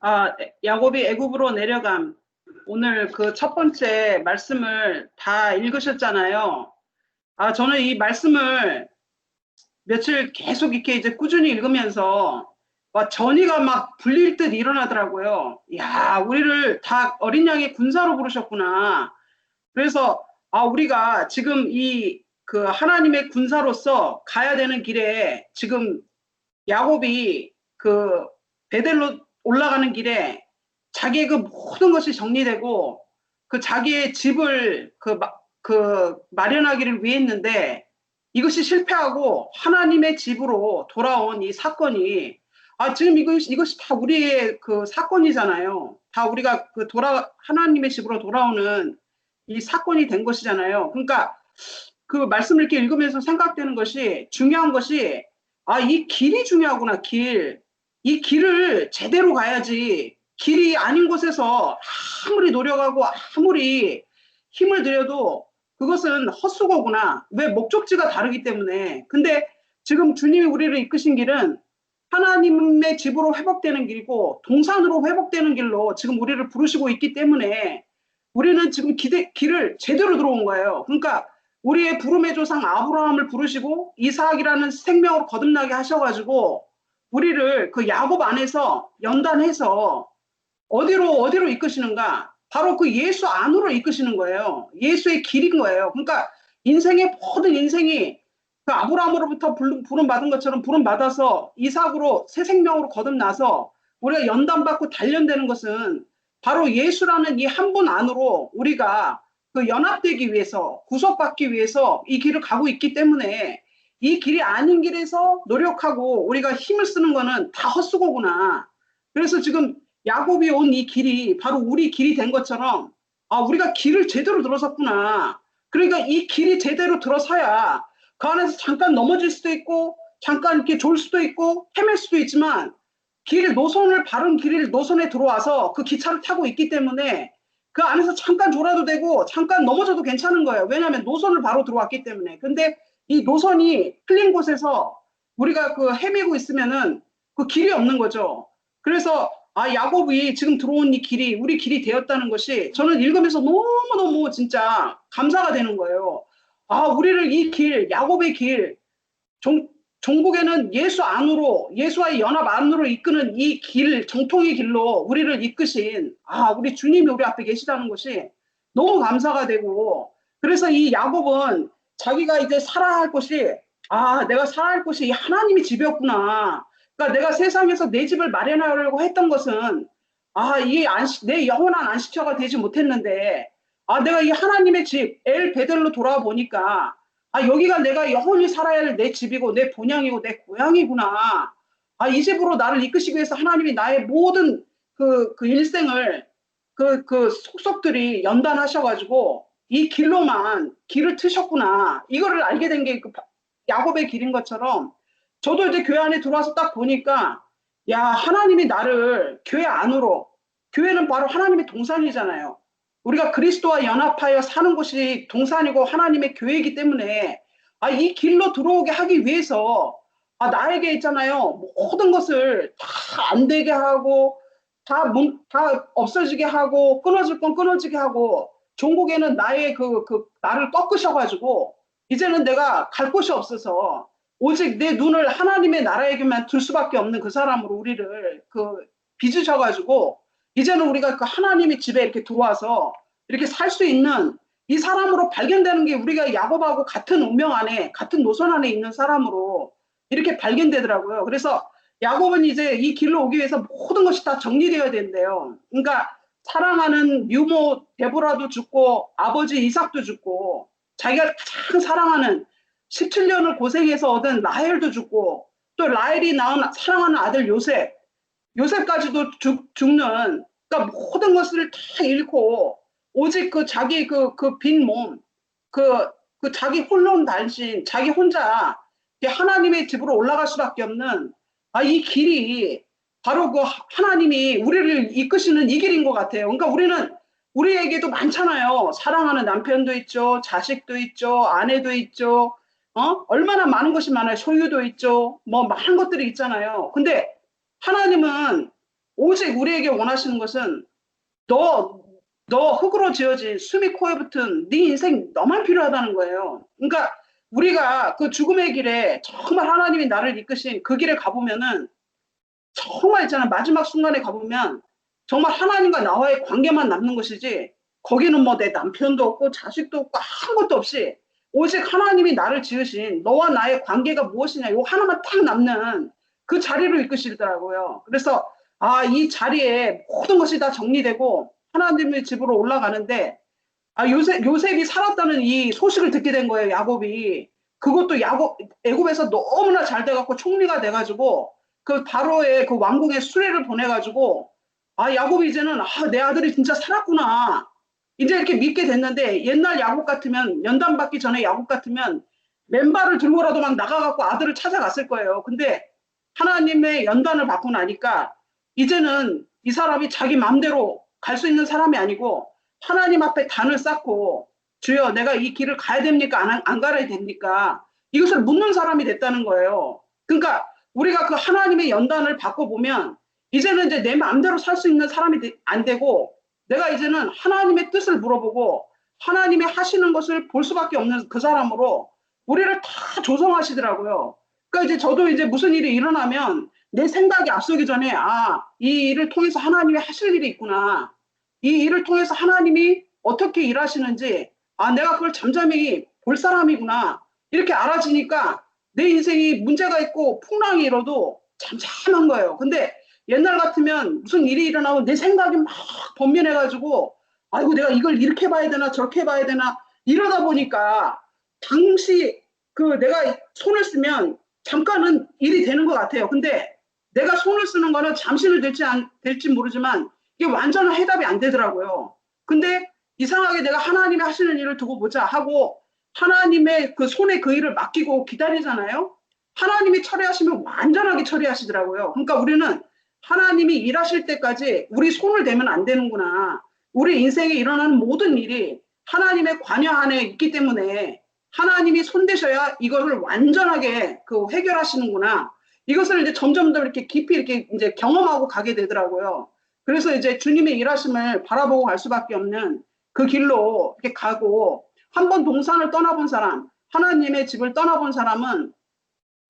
아, 야곱이 애굽으로 내려감. 오늘 그 첫 번째 말씀을 다 읽으셨잖아요. 아, 저는 이 말씀을 며칠 계속 이렇게 이제 꾸준히 읽으면서 와, 전이가 막 불릴 듯 일어나더라고요. 야, 우리를 다 어린 양의 군사로 부르셨구나. 그래서 아, 우리가 지금 이 그 하나님의 군사로서 가야 되는 길에 지금 야곱이 그 베델로 올라가는 길에 자기의 그 모든 것이 정리되고 그 자기의 집을 그, 마, 그 마련하기를 위해 했는데 이것이 실패하고 하나님의 집으로 돌아온 이 사건이 아 지금 이거 이것이 다 우리의 그 사건이잖아요. 다 우리가 그 돌아 하나님의 집으로 돌아오는 이 사건이 된 것이잖아요. 그러니까 그 말씀을 이렇게 읽으면서 생각되는 것이 중요한 것이 아 이 길이 중요하구나 길. 이 길을 제대로 가야지 길이 아닌 곳에서 아무리 노력하고 아무리 힘을 들여도 그것은 헛수고구나. 왜 목적지가 다르기 때문에. 근데 지금 주님이 우리를 이끄신 길은 하나님의 집으로 회복되는 길이고 동산으로 회복되는 길로 지금 우리를 부르시고 있기 때문에 우리는 지금 기대, 길을 제대로 들어온 거예요. 그러니까 우리의 부름의 조상 아브라함을 부르시고 이삭이라는 생명으로 거듭나게 하셔가지고 우리를 그 야곱 안에서 연단해서 어디로 어디로 이끄시는가? 바로 그 예수 안으로 이끄시는 거예요. 예수의 길인 거예요. 그러니까 인생의 모든 인생이 그 아브라함으로부터 부름 받은 것처럼 부름 받아서 이삭으로 새 생명으로 거듭나서 우리가 연단받고 단련되는 것은 바로 예수라는 이 한 분 안으로 우리가 그 연합되기 위해서 구속받기 위해서 이 길을 가고 있기 때문에 이 길이 아닌 길에서 노력하고 우리가 힘을 쓰는 거는 다 헛수고구나. 그래서 지금 야곱이 온 이 길이 바로 우리 길이 된 것처럼 아 우리가 길을 제대로 들어섰구나. 그러니까 이 길이 제대로 들어서야 그 안에서 잠깐 넘어질 수도 있고 잠깐 이렇게 졸 수도 있고 헤맬 수도 있지만 길 노선을 바른 길을 노선에 들어와서 그 기차를 타고 있기 때문에 그 안에서 잠깐 졸아도 되고 잠깐 넘어져도 괜찮은 거예요. 왜냐하면 노선을 바로 들어왔기 때문에. 근데 이 노선이 틀린 곳에서 우리가 그 헤매고 있으면은 그 길이 없는 거죠. 그래서 아 야곱이 지금 들어온 이 길이 우리 길이 되었다는 것이 저는 읽으면서 너무 너무 진짜 감사가 되는 거예요. 아 우리를 이 길, 야곱의 길, 종, 종국에는 예수 안으로 예수와의 연합 안으로 이끄는 이 길, 정통의 길로 우리를 이끄신 아 우리 주님이 우리 앞에 계시다는 것이 너무 감사가 되고 그래서 이 야곱은 자기가 이제 살아야 할 곳이 아 내가 살아야 할 곳이 하나님이 집이었구나. 그러니까 내가 세상에서 내 집을 마련하려고 했던 것은 아 이게 안시, 내 영원한 안식처가 되지 못했는데 아 내가 이 하나님의 집 엘 베델로 돌아와 보니까 아 여기가 내가 영원히 살아야 할 내 집이고 내 본향이고 내 고향이구나. 아 이 집으로 나를 이끄시기 위해서 하나님이 나의 모든 그, 그 일생을 그, 그 속속들이 연단하셔가지고 이 길로만 길을 트셨구나. 이거를 알게 된게그 야곱의 길인 것처럼 저도 이제 교회 안에 들어와서 딱 보니까 야 하나님이 나를 교회 안으로 교회는 바로 하나님의 동산이잖아요. 우리가 그리스도와 연합하여 사는 곳이 동산이고 하나님의 교회이기 때문에 아, 이 길로 들어오게 하기 위해서 아, 나에게 있잖아요. 모든 것을 다 안 되게 하고 다, 문, 다 없어지게 하고 끊어질 건 끊어지게 하고 종국에는 나의 그, 그, 나를 꺾으셔가지고, 이제는 내가 갈 곳이 없어서, 오직 내 눈을 하나님의 나라에게만 둘 수밖에 없는 그 사람으로 우리를 그 빚으셔가지고, 이제는 우리가 그 하나님의 집에 이렇게 들어와서 이렇게 살 수 있는 이 사람으로 발견되는 게 우리가 야곱하고 같은 운명 안에, 같은 노선 안에 있는 사람으로 이렇게 발견되더라고요. 그래서 야곱은 이제 이 길로 오기 위해서 모든 것이 다 정리되어야 된대요. 그러니까 사랑하는 유모 데보라도 죽고 아버지 이삭도 죽고 자기가 가장 사랑하는 17년을 고생해서 얻은 라헬도 죽고 또 라헬이 낳은 사랑하는 아들 요셉 요셉까지도 죽, 죽는 그러니까 모든 것을 다 잃고 오직 그 자기 그 그 빈 몸 그 그 자기 홀론 단신 자기 혼자 하나님의 집으로 올라갈 수밖에 없는 아 이 길이 바로 그 하나님이 우리를 이끄시는 이 길인 것 같아요. 그러니까 우리는 우리에게도 많잖아요. 사랑하는 남편도 있죠. 자식도 있죠. 아내도 있죠. 어? 얼마나 많은 것이 많아요. 소유도 있죠. 뭐 많은 것들이 있잖아요. 근데 하나님은 오직 우리에게 원하시는 것은 너, 너 흙으로 지어진 숨이 코에 붙은 네 인생 너만 필요하다는 거예요. 그러니까 우리가 그 죽음의 길에 정말 하나님이 나를 이끄신 그 길에 가보면은 정말 있잖아 마지막 순간에 가보면 정말 하나님과 나와의 관계만 남는 것이지 거기는 뭐 내 남편도 없고 자식도 없고 아무것도 없이 오직 하나님이 나를 지으신 너와 나의 관계가 무엇이냐 요 하나만 딱 남는 그 자리로 이끄시더라고요. 그래서 아 이 자리에 모든 것이 다 정리되고 하나님의 집으로 올라가는데 아 요셉 요셉이 살았다는 이 소식을 듣게 된 거예요. 야곱이 그것도 야곱 애굽에서 너무나 잘 돼갖고 총리가 돼가지고 그 바로의 그 왕궁에 수레를 보내가지고 아 야곱이 이제는 아 내 아들이 진짜 살았구나 이제 이렇게 믿게 됐는데 옛날 야곱 같으면 연단 받기 전에 야곱 같으면 맨발을 들고라도 막 나가갖고 아들을 찾아갔을 거예요. 근데 하나님의 연단을 받고 나니까 이제는 이 사람이 자기 마음대로 갈 수 있는 사람이 아니고 하나님 앞에 단을 쌓고 주여 내가 이 길을 가야 됩니까? 안, 안 가야 됩니까? 이것을 묻는 사람이 됐다는 거예요. 그러니까 우리가 그 하나님의 연단을 받고 보면 이제는 이제 내 마음대로 살 수 있는 사람이 안 되고 내가 이제는 하나님의 뜻을 물어보고 하나님이 하시는 것을 볼 수밖에 없는 그 사람으로 우리를 다 조성하시더라고요. 그러니까 이제 저도 이제 무슨 일이 일어나면 내 생각이 앞서기 전에 아, 이 일을 통해서 하나님이 하실 일이 있구나. 이 일을 통해서 하나님이 어떻게 일하시는지 아, 내가 그걸 잠잠히 볼 사람이구나. 이렇게 알아지니까 내 인생이 문제가 있고 풍랑이 일어도 잠잠한 거예요. 근데 옛날 같으면 무슨 일이 일어나면 내 생각이 막 번민해가지고 아이고 내가 이걸 이렇게 봐야 되나 저렇게 봐야 되나 이러다 보니까 당시 그 내가 손을 쓰면 잠깐은 일이 되는 것 같아요. 근데 내가 손을 쓰는 거는 잠시는 될지 안 될지 모르지만 이게 완전한 해답이 안 되더라고요. 근데 이상하게 내가 하나님이 하시는 일을 두고 보자 하고 하나님의 그 손에 그 일을 맡기고 기다리잖아요. 하나님이 처리하시면 완전하게 처리하시더라고요. 그러니까 우리는 하나님이 일하실 때까지 우리 손을 대면 안 되는구나. 우리 인생에 일어나는 모든 일이 하나님의 관여 안에 있기 때문에 하나님이 손대셔야 이거를 완전하게 그 해결하시는구나. 이것을 이제 점점 더 이렇게 깊이 이렇게 이제 경험하고 가게 되더라고요. 그래서 이제 주님의 일하심을 바라보고 갈 수밖에 없는 그 길로 이렇게 가고 한 번 동산을 떠나본 사람, 하나님의 집을 떠나본 사람은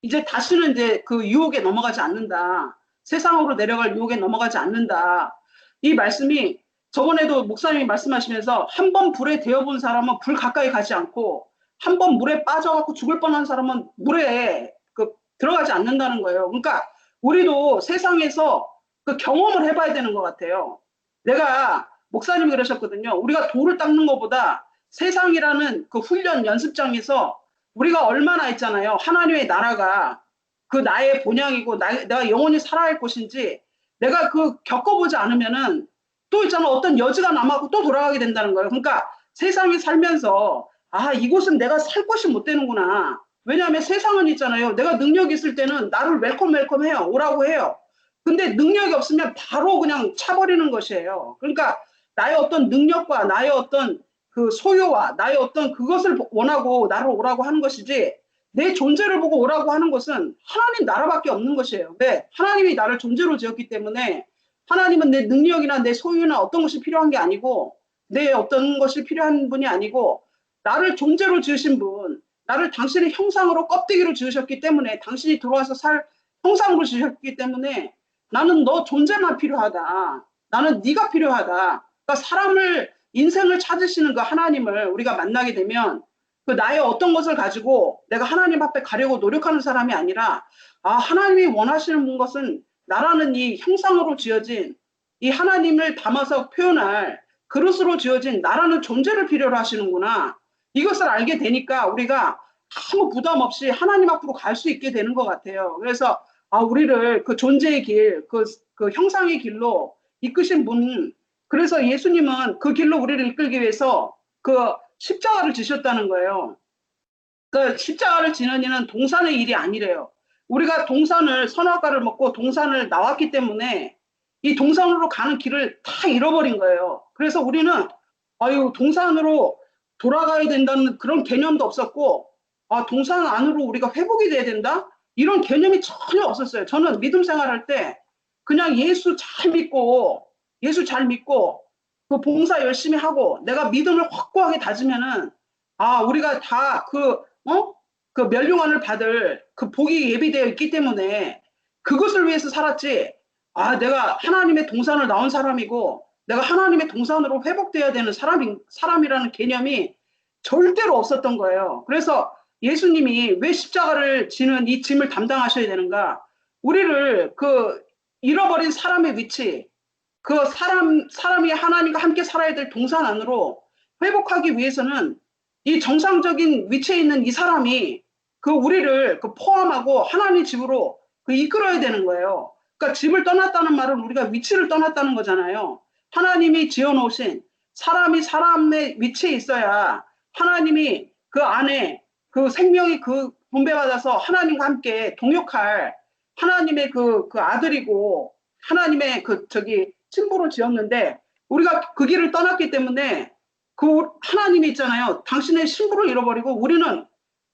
이제 다시는 이제 그 유혹에 넘어가지 않는다. 세상으로 내려갈 유혹에 넘어가지 않는다. 이 말씀이 저번에도 목사님이 말씀하시면서 한 번 불에 데워본 사람은 불 가까이 가지 않고 한 번 물에 빠져갖고 죽을 뻔한 사람은 물에 그 들어가지 않는다는 거예요. 그러니까 우리도 세상에서 그 경험을 해봐야 되는 것 같아요. 내가 목사님이 그러셨거든요. 우리가 돌을 닦는 것보다 세상이라는 그 훈련 연습장에서 우리가 얼마나 있잖아요. 하나님의 나라가 그 나의 본향이고 나, 내가 영원히 살아야 할 곳인지 내가 그 겪어보지 않으면은 또 있잖아 어떤 여지가 남아고 또 돌아가게 된다는 거예요. 그러니까 세상에 살면서 아 이곳은 내가 살 곳이 못 되는구나. 왜냐하면 세상은 있잖아요. 내가 능력이 있을 때는 나를 웰컴 웰컴 해요. 오라고 해요. 근데 능력이 없으면 바로 그냥 차버리는 것이에요. 그러니까 나의 어떤 능력과 나의 어떤 그 소유와 나의 어떤 그것을 원하고 나를 오라고 하는 것이지 내 존재를 보고 오라고 하는 것은 하나님 나라밖에 없는 것이에요. 왜? 하나님이 나를 존재로 지었기 때문에 하나님은 내 능력이나 내 소유나 어떤 것이 필요한 게 아니고 내 어떤 것이 필요한 분이 아니고 나를 존재로 지으신 분, 나를 당신의 형상으로 껍데기로 지으셨기 때문에 당신이 들어와서 살 형상으로 지으셨기 때문에 나는 너 존재만 필요하다. 나는 네가 필요하다. 그러니까 사람을 인생을 찾으시는 그 하나님을 우리가 만나게 되면 그 나의 어떤 것을 가지고 내가 하나님 앞에 가려고 노력하는 사람이 아니라 아 하나님이 원하시는 것은 나라는 이 형상으로 지어진 이 하나님을 담아서 표현할 그릇으로 지어진 나라는 존재를 필요로 하시는구나. 이것을 알게 되니까 우리가 아무 부담 없이 하나님 앞으로 갈 수 있게 되는 것 같아요. 그래서 아, 우리를 그 존재의 길, 그, 그 형상의 길로 이끄신 분, 그래서 예수님은 그 길로 우리를 이끌기 위해서 그 십자가를 지셨다는 거예요. 그 십자가를 지는 이는 동산의 일이 아니래요. 우리가 동산을 선악과를 먹고 동산을 나왔기 때문에 이 동산으로 가는 길을 다 잃어버린 거예요. 그래서 우리는 아유 동산으로 돌아가야 된다는 그런 개념도 없었고 아 동산 안으로 우리가 회복이 돼야 된다 이런 개념이 전혀 없었어요. 저는 믿음 생활할 때 그냥 예수 잘 믿고 예수 잘 믿고 그 봉사 열심히 하고 내가 믿음을 확고하게 다지면은 아 우리가 다 그 어? 그 멸류관을 받을 그 복이 예비되어 있기 때문에 그것을 위해서 살았지. 아 내가 하나님의 동산을 나온 사람이고 내가 하나님의 동산으로 회복돼야 되는 사람이 사람이라는 개념이 절대로 없었던 거예요. 그래서 예수님이 왜 십자가를 지는 이 짐을 담당하셔야 되는가? 우리를 그 잃어버린 사람의 위치, 그 사람 사람이 하나님과 함께 살아야 될 동산 안으로 회복하기 위해서는 이 정상적인 위치에 있는 이 사람이 그 우리를 그 포함하고 하나님 집으로 그 이끌어야 되는 거예요. 그러니까 집을 떠났다는 말은 우리가 위치를 떠났다는 거잖아요. 하나님이 지어놓으신 사람이 사람의 위치에 있어야 하나님이 그 안에 그 생명이 그 분배받아서 하나님과 함께 동역할 하나님의 그, 그 아들이고 하나님의 그 저기 친부로 지었는데 우리가 그 길을 떠났기 때문에 그 하나님이 있잖아요. 당신의 신부를 잃어버리고 우리는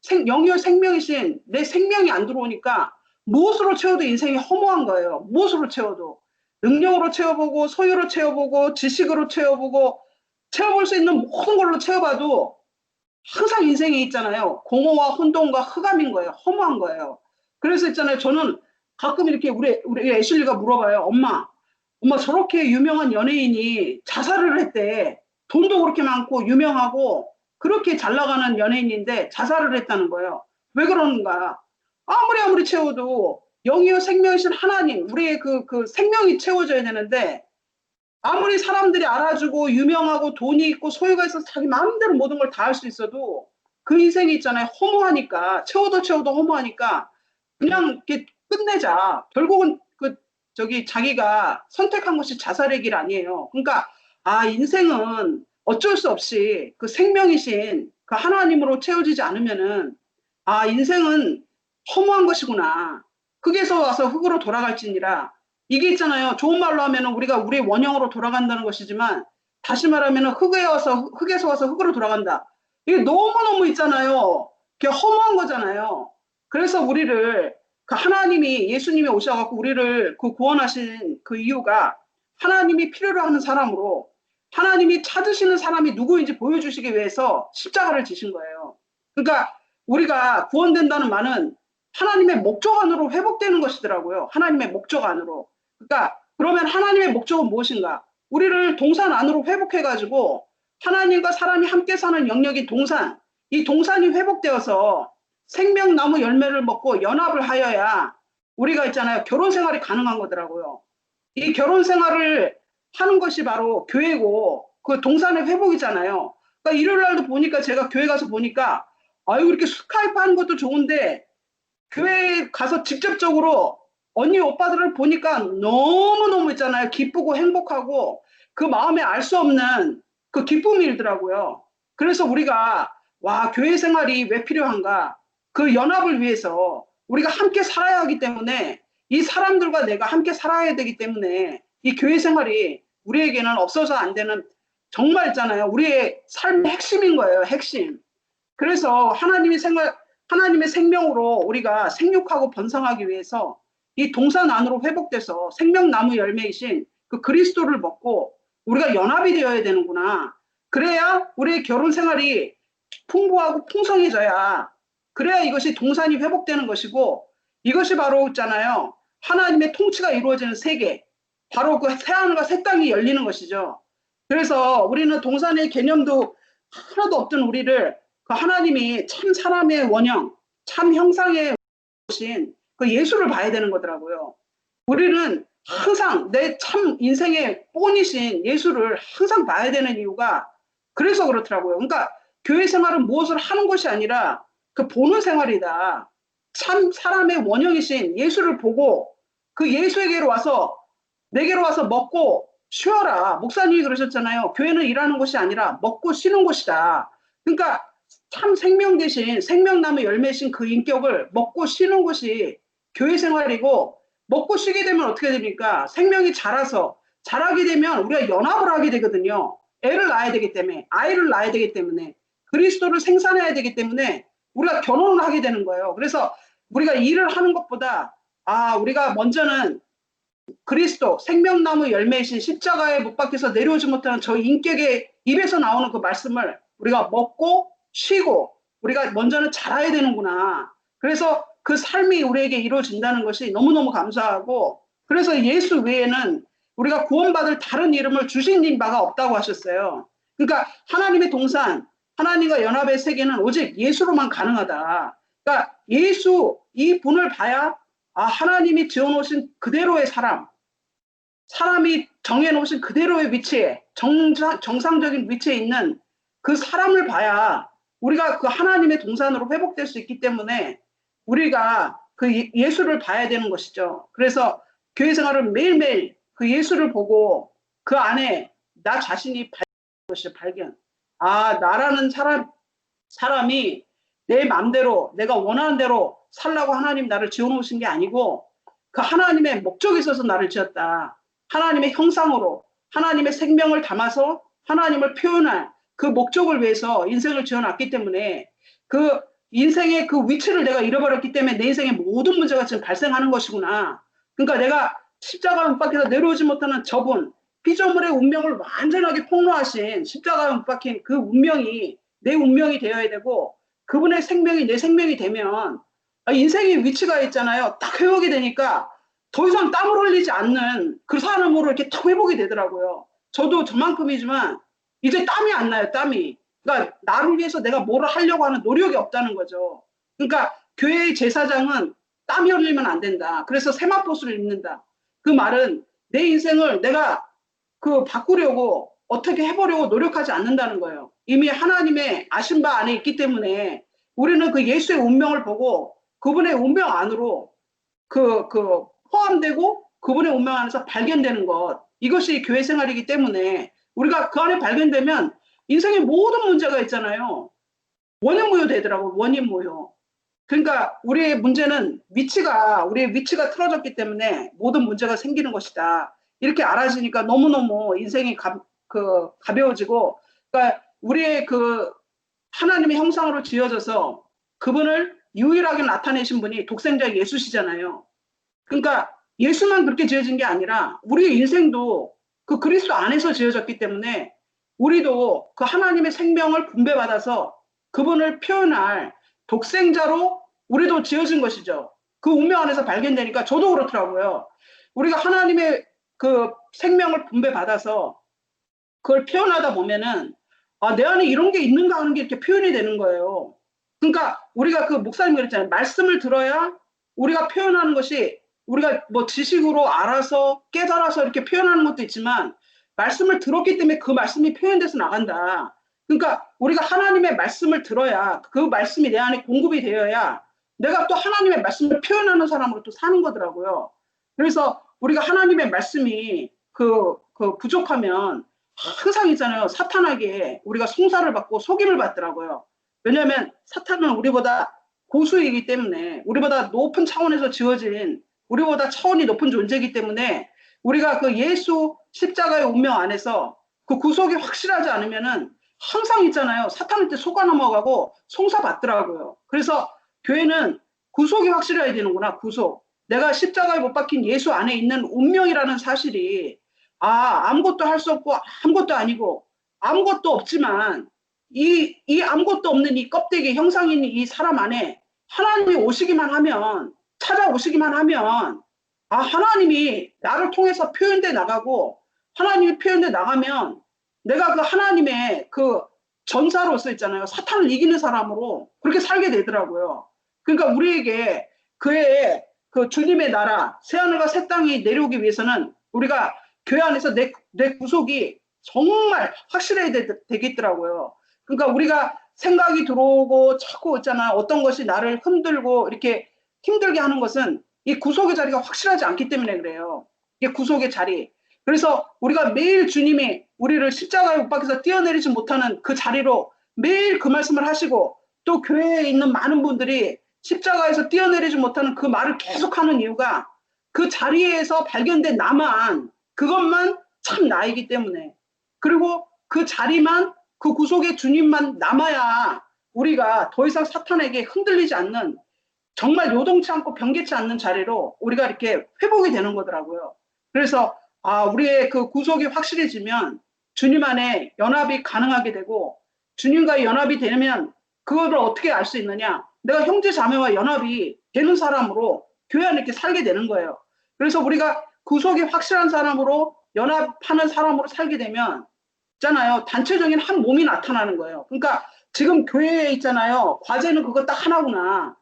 생, 영유 생명이신 내 생명이 안 들어오니까 무엇으로 채워도 인생이 허무한 거예요. 무엇으로 채워도. 능력으로 채워보고 소유로 채워보고 지식으로 채워보고 채워볼 수 있는 모든 걸로 채워봐도 항상 인생에 있잖아요. 공허와 혼돈과 흑암인 거예요. 허무한 거예요. 그래서 있잖아요. 저는 가끔 이렇게 우리, 우리 애슐리가 물어봐요. 엄마, 엄마 저렇게 유명한 연예인이 자살을 했대. 돈도 그렇게 많고 유명하고 그렇게 잘 나가는 연예인인데 자살을 했다는 거예요. 왜 그러는가? 아무리 아무리 채워도 영이요 생명이신 하나님, 우리의 그, 그 생명이 채워져야 되는데 아무리 사람들이 알아주고 유명하고 돈이 있고 소유가 있어서 자기 마음대로 모든 걸 다 할 수 있어도 그 인생이 있잖아요. 허무하니까 채워도 채워도 허무하니까 그냥 이렇게 끝내자. 결국은 그 저기 자기가 선택한 것이 자살의 길 아니에요. 그러니까 아 인생은 어쩔 수 없이 그 생명이신 그 하나님으로 채워지지 않으면은 아 인생은 허무한 것이구나. 흙에서 와서 흙으로 돌아갈지니라. 이게 있잖아요. 좋은 말로 하면은 우리가 우리의 원형으로 돌아간다는 것이지만 다시 말하면은 흙에 와서 흙에서 와서 흙으로 돌아간다. 이게 너무 너무 있잖아요. 그게 허무한 거잖아요. 그래서 우리를 그 하나님이 예수님이 오셔갖고 우리를 그 구원하신 그 이유가 하나님이 필요로 하는 사람으로 하나님이 찾으시는 사람이 누구인지 보여주시기 위해서 십자가를 지신 거예요. 그러니까 우리가 구원된다는 말은 하나님의 목적 안으로 회복되는 것이더라고요. 하나님의 목적 안으로. 그러니까 그러면 하나님의 목적은 무엇인가? 우리를 동산 안으로 회복해가지고 하나님과 사람이 함께 사는 영역이 동산, 이 동산이 회복되어서 생명나무 열매를 먹고 연합을 하여야 우리가 있잖아요. 결혼 생활이 가능한 거더라고요. 이 결혼 생활을 하는 것이 바로 교회고 그 동산의 회복이잖아요. 그러니까 일요일 날도 보니까 제가 교회 가서 보니까 아유 이렇게 스카이프 하는 것도 좋은데 교회에 가서 직접적으로 언니 오빠들을 보니까 너무너무 있잖아요. 기쁘고 행복하고 그 마음에 알 수 없는 그 기쁨이 일더라고요. 그래서 우리가 와 교회 생활이 왜 필요한가? 그 연합을 위해서 우리가 함께 살아야 하기 때문에 이 사람들과 내가 함께 살아야 되기 때문에 이 교회 생활이 우리에게는 없어서 안 되는 정말 있잖아요. 우리의 삶의 핵심인 거예요. 핵심. 그래서 하나님이 생활 하나님의 생명으로 우리가 생육하고 번성하기 위해서 이 동산 안으로 회복돼서 생명나무 열매이신 그 그리스도를 먹고 우리가 연합이 되어야 되는구나. 그래야 우리의 결혼 생활이 풍부하고 풍성해져야 그래야 이것이 동산이 회복되는 것이고 이것이 바로 있잖아요. 하나님의 통치가 이루어지는 세계. 바로 그 새하늘과 새 땅이 열리는 것이죠. 그래서 우리는 동산의 개념도 하나도 없던 우리를 그 하나님이 참 사람의 원형, 참 형상의 오신 그 예수를 봐야 되는 거더라고요. 우리는 항상 내 참 인생의 본이신 예수를 항상 봐야 되는 이유가 그래서 그렇더라고요. 그러니까 교회 생활은 무엇을 하는 것이 아니라 그 보는 생활이다. 참 사람의 원형이신 예수를 보고 그 예수에게로 와서 내게로 와서 먹고 쉬어라. 목사님이 그러셨잖아요. 교회는 일하는 곳이 아니라 먹고 쉬는 곳이다. 그러니까 참 생명 대신 생명나무 열매신 그 인격을 먹고 쉬는 것이 교회 생활이고 먹고 쉬게 되면 어떻게 됩니까? 생명이 자라서 자라게 되면 우리가 연합을 하게 되거든요. 애를 낳아야 되기 때문에 아이를 낳아야 되기 때문에 그리스도를 생산해야 되기 때문에 우리가 결혼을 하게 되는 거예요. 그래서 우리가 일을 하는 것보다 아 우리가 먼저는 그리스도 생명나무 열매이신 십자가에 못 박혀서 내려오지 못하는 저 인격의 입에서 나오는 그 말씀을 우리가 먹고 쉬고 우리가 먼저는 자라야 되는구나. 그래서 그 삶이 우리에게 이루어진다는 것이 너무너무 감사하고 그래서 예수 외에는 우리가 구원받을 다른 이름을 주신 바가 없다고 하셨어요. 그러니까 하나님의 동산, 하나님과 연합의 세계는 오직 예수로만 가능하다. 그러니까 예수 이 분을 봐야 아 하나님이 지어놓으신 그대로의 사람, 사람이 정해놓으신 그대로의 위치에 정상, 정상적인 위치에 있는 그 사람을 봐야 우리가 그 하나님의 동산으로 회복될 수 있기 때문에 우리가 그 예- 예수를 봐야 되는 것이죠. 그래서 교회 생활을 매일매일 그 예수를 보고 그 안에 나 자신이 발견 것이 발견. 아, 나라는 사람, 사람이 내 마음대로 내가 원하는 대로 살라고 하나님 나를 지어놓으신 게 아니고 그 하나님의 목적이 있어서 나를 지었다. 하나님의 형상으로 하나님의 생명을 담아서 하나님을 표현할 그 목적을 위해서 인생을 지어놨기 때문에 그 인생의 그 위치를 내가 잃어버렸기 때문에 내 인생의 모든 문제가 지금 발생하는 것이구나. 그러니까 내가 십자가 못 박혀서 내려오지 못하는 저분, 피조물의 운명을 완전하게 폭로하신 십자가에 못 박힌 그 운명이 내 운명이 되어야 되고 그분의 생명이 내 생명이 되면 아, 인생의 위치가 있잖아요. 딱 회복이 되니까 더 이상 땀을 흘리지 않는 그 사람으로 이렇게 딱 회복이 되더라고요. 저도 저만큼이지만 이제 땀이 안 나요, 땀이. 그러니까 나를 위해서 내가 뭐를 하려고 하는 노력이 없다는 거죠. 그러니까 교회의 제사장은 땀이 흘리면 안 된다. 그래서 세마포스를 입는다. 그 말은 내 인생을 내가 그 바꾸려고 어떻게 해보려고 노력하지 않는다는 거예요. 이미 하나님의 아신 바 안에 있기 때문에 우리는 그 예수의 운명을 보고 그분의 운명 안으로 그, 그 포함되고 그분의 운명 안에서 발견되는 것. 이것이 교회 생활이기 때문에 우리가 그 안에 발견되면 인생의 모든 문제가 있잖아요. 원인 무효 되더라고, 원인 무효. 그러니까 우리의 문제는 위치가, 우리의 위치가 틀어졌기 때문에 모든 문제가 생기는 것이다. 이렇게 알아지니까 너무너무 인생이 가, 그, 가벼워지고, 그러니까 우리의 그 하나님의 형상으로 지어져서 그분을 유일하게 나타내신 분이 독생자 예수시잖아요. 그러니까 예수만 그렇게 지어진 게 아니라 우리의 인생도 그 그리스도 안에서 지어졌기 때문에 우리도 그 하나님의 생명을 분배받아서 그분을 표현할 독생자로 우리도 지어진 것이죠. 그 운명 안에서 발견되니까 저도 그렇더라고요. 우리가 하나님의 그 생명을 분배받아서 그걸 표현하다 보면은 아, 내 안에 이런 게 있는가 하는 게 이렇게 표현이 되는 거예요. 그러니까 우리가 그 목사님 그랬잖아요. 말씀을 들어야 우리가 표현하는 것이 우리가 뭐 지식으로 알아서 깨달아서 이렇게 표현하는 것도 있지만 말씀을 들었기 때문에 그 말씀이 표현돼서 나간다. 그러니까 우리가 하나님의 말씀을 들어야 그 말씀이 내 안에 공급이 되어야 내가 또 하나님의 말씀을 표현하는 사람으로 또 사는 거더라고요. 그래서 우리가 하나님의 말씀이 그, 그 부족하면 항상 있잖아요. 사탄에게 우리가 송사를 받고 속임을 받더라고요. 왜냐하면 사탄은 우리보다 고수이기 때문에 우리보다 높은 차원에서 지어진 우리보다 차원이 높은 존재이기 때문에 우리가 그 예수 십자가의 운명 안에서 그 구속이 확실하지 않으면은 항상 있잖아요. 사탄한테 속아 넘어가고 송사 받더라고요. 그래서 교회는 구속이 확실해야 되는구나. 구속. 내가 십자가에 못 박힌 예수 안에 있는 운명이라는 사실이 아 아무것도 할 수 없고 아무것도 아니고 아무것도 없지만 이, 이 아무것도 없는 이 껍데기 형상인 이 사람 안에 하나님이 오시기만 하면 찾아오시기만 하면 아 하나님이 나를 통해서 표현돼 나가고 하나님이 표현돼 나가면 내가 그 하나님의 그 전사로서 있잖아요. 사탄을 이기는 사람으로 그렇게 살게 되더라고요. 그러니까 우리에게 그의 그 주님의 나라 새하늘과 새 땅이 내려오기 위해서는 우리가 교회 안에서 내, 내 구속이 정말 확실해야 되, 되겠더라고요 그러니까 우리가 생각이 들어오고 자꾸 있잖아 어떤 것이 나를 흔들고 이렇게 힘들게 하는 것은 이 구속의 자리가 확실하지 않기 때문에 그래요. 이게 구속의 자리. 그래서 우리가 매일 주님이 우리를 십자가에 못 박혀서 뛰어내리지 못하는 그 자리로 매일 그 말씀을 하시고 또 교회에 있는 많은 분들이 십자가에서 뛰어내리지 못하는 그 말을 계속하는 이유가 그 자리에서 발견된 나만 그것만 참 나이기 때문에 그리고 그 자리만 그 구속의 주님만 남아야 우리가 더 이상 사탄에게 흔들리지 않는 정말 요동치 않고 변개치 않는 자리로 우리가 이렇게 회복이 되는 거더라고요. 그래서 아, 우리의 그 구속이 확실해지면 주님 안에 연합이 가능하게 되고 주님과 연합이 되면 그거를 어떻게 알 수 있느냐? 내가 형제 자매와 연합이 되는 사람으로 교회 안에 이렇게 살게 되는 거예요. 그래서 우리가 구속이 확실한 사람으로 연합하는 사람으로 살게 되면 있잖아요. 단체적인 한 몸이 나타나는 거예요. 그러니까 지금 교회에 있잖아요. 과제는 그거 딱 하나구나.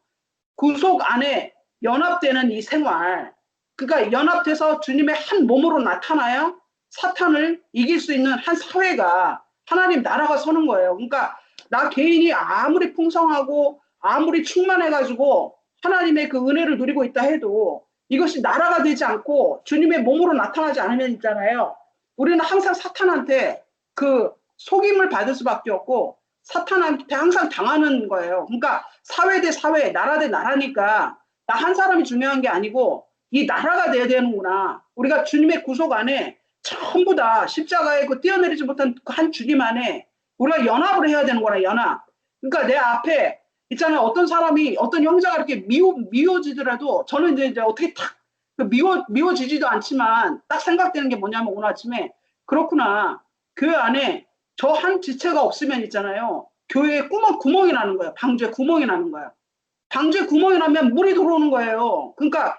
구속 안에 연합되는 이 생활. 그러니까 연합돼서 주님의 한 몸으로 나타나야 사탄을 이길 수 있는 한 사회가 하나님 나라가 서는 거예요. 그러니까 나 개인이 아무리 풍성하고 아무리 충만해가지고 하나님의 그 은혜를 누리고 있다 해도 이것이 나라가 되지 않고 주님의 몸으로 나타나지 않으면 있잖아요. 우리는 항상 사탄한테 그 속임을 받을 수밖에 없고 사탄한테 항상 당하는 거예요. 그러니까 사회 대 사회, 나라 대 나라니까 나 한 사람이 중요한 게 아니고 이 나라가 돼야 되는구나. 우리가 주님의 구속 안에 전부 다 십자가에 그 뛰어내리지 못한 그한 주님 안에 우리가 연합을 해야 되는구나, 연합. 그러니까 내 앞에 있잖아요. 어떤 사람이, 어떤 형제가 이렇게 미워, 미워지더라도 저는 이제, 이제 어떻게 탁그 미워, 미워지지도 않지만 딱 생각되는 게 뭐냐면 오늘 아침에 그렇구나. 교회 안에 저 한 지체가 없으면 있잖아요. 교회에 구멍, 구멍이 나는 거예요. 방주에 구멍이 나는 거예요. 방주에 구멍이 나면 물이 들어오는 거예요. 그러니까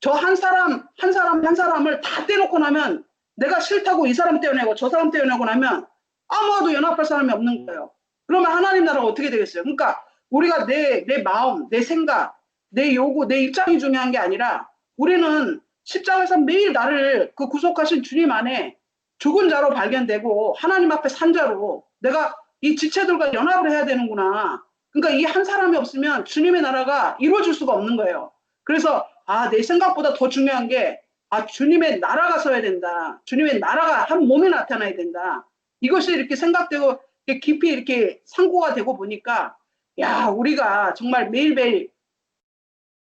저 한 사람, 한 사람, 한 사람을 다 떼놓고 나면 내가 싫다고 이 사람 떼어내고 저 사람 떼어내고 나면 아무도 연합할 사람이 없는 거예요. 그러면 하나님 나라가 어떻게 되겠어요? 그러니까 우리가 내, 내 마음, 내 생각, 내 요구, 내 입장이 중요한 게 아니라 우리는 십자가에서 매일 나를 그 구속하신 주님 안에 죽은 자로 발견되고 하나님 앞에 산 자로 내가 이 지체들과 연합을 해야 되는구나. 그러니까 이 한 사람이 없으면 주님의 나라가 이루어질 수가 없는 거예요. 그래서 아, 내 생각보다 더 중요한 게 아, 주님의 나라가 서야 된다. 주님의 나라가 한 몸에 나타나야 된다. 이것이 이렇게 생각되고 깊이 이렇게 상고가 되고 보니까 야, 우리가 정말 매일매일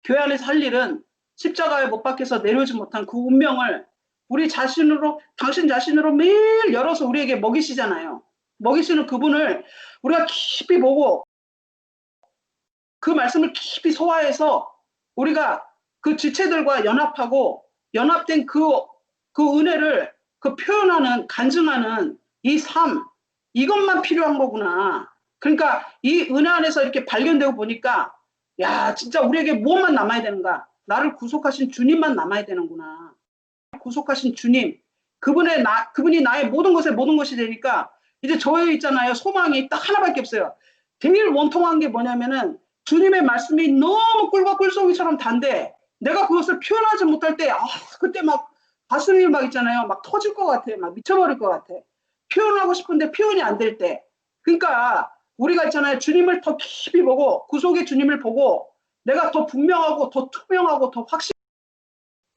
교회 안에서 할 일은 십자가에 못 박혀서 내려오지 못한 그 운명을 우리 자신으로, 당신 자신으로 매일 열어서 우리에게 먹이시잖아요. 먹이시는 그분을 우리가 깊이 보고 그 말씀을 깊이 소화해서 우리가 그 지체들과 연합하고 연합된 그, 그 은혜를 그 표현하는, 간증하는 이 삶, 이것만 필요한 거구나. 그러니까 이 은혜 안에서 이렇게 발견되고 보니까 야, 진짜 우리에게 무엇만 남아야 되는가? 나를 구속하신 주님만 남아야 되는구나. 구속하신 주님, 그분의 나, 그분이 나의 모든 것에 모든 것이 되니까 이제 저에 있잖아요. 소망이 딱 하나밖에 없어요. 제일 원통한 게 뭐냐면은 주님의 말씀이 너무 꿀과 꿀송이처럼 단데 내가 그것을 표현하지 못할 때, 아, 그때 막 가슴이 막 있잖아요. 막 터질 것 같아. 막 미쳐버릴 것 같아. 표현하고 싶은데 표현이 안 될 때. 그러니까 우리가 있잖아요. 주님을 더 깊이 보고 구속의 주님을 보고 내가 더 분명하고 더 투명하고 더 확실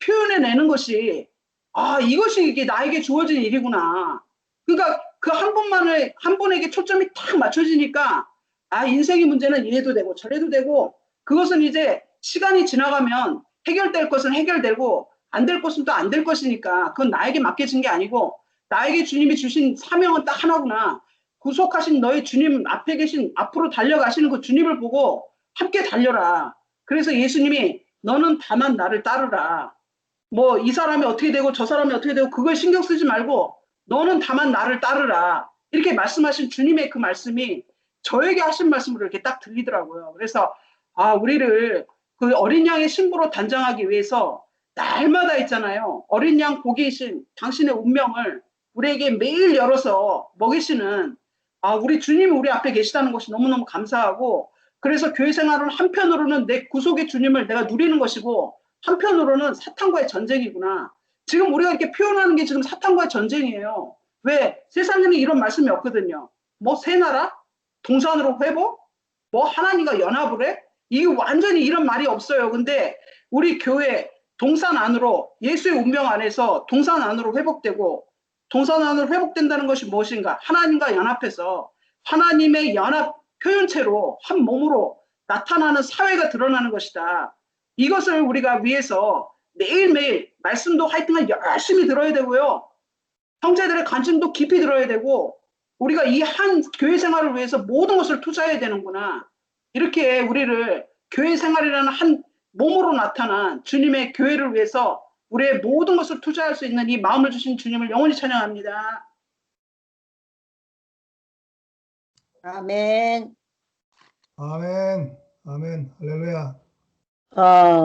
표현해 내는 것이 아 이것이 이게 나에게 주어진 일이구나. 그러니까 그 한 분만을 한 분에게 초점이 탁 맞춰지니까 아 인생의 문제는 이래도 되고 저래도 되고 그것은 이제 시간이 지나가면 해결될 것은 해결되고 안 될 것은 또 안 될 것이니까 그건 나에게 맡겨진 게 아니고 나에게 주님이 주신 사명은 딱 하나구나. 구속하신 너의 주님 앞에 계신 앞으로 달려가시는 그 주님을 보고 함께 달려라. 그래서 예수님이 너는 다만 나를 따르라. 뭐 이 사람이 어떻게 되고 저 사람이 어떻게 되고 그걸 신경 쓰지 말고 너는 다만 나를 따르라. 이렇게 말씀하신 주님의 그 말씀이 저에게 하신 말씀으로 이렇게 딱 들리더라고요. 그래서 아 우리를 그 어린 양의 신부로 단장하기 위해서 날마다 있잖아요. 어린 양 보기신 당신의 운명을 우리에게 매일 열어서 먹이시는 아 우리 주님이 우리 앞에 계시다는 것이 너무너무 감사하고 그래서 교회 생활은 한편으로는 내 구속의 주님을 내가 누리는 것이고 한편으로는 사탄과의 전쟁이구나. 지금 우리가 이렇게 표현하는 게 지금 사탄과의 전쟁이에요. 왜? 세상에는 이런 말씀이 없거든요. 뭐 새 나라? 동산으로 회복? 뭐 하나님과 연합을 해? 이게 완전히 이런 말이 없어요. 근데 우리 교회 동산 안으로 예수의 운명 안에서 동산 안으로 회복되고 안으로 회복된다는 것이 무엇인가? 하나님과 연합해서 하나님의 연합 표현체로 한 몸으로 나타나는 사회가 드러나는 것이다. 이것을 우리가 위해서 매일매일 말씀도 하여튼 열심히 들어야 되고요. 형제들의 관심도 깊이 들어야 되고 우리가 이 한 교회 생활을 위해서 모든 것을 투자해야 되는구나. 이렇게 우리를 교회 생활이라는 한 몸으로 나타난 주님의 교회를 위해서 우리의 모든 것을 투자할 수 있는 이 마음을 주신 주님을 영원히 찬양합니다. 아멘. 아멘. 아멘. 할렐루야. 아.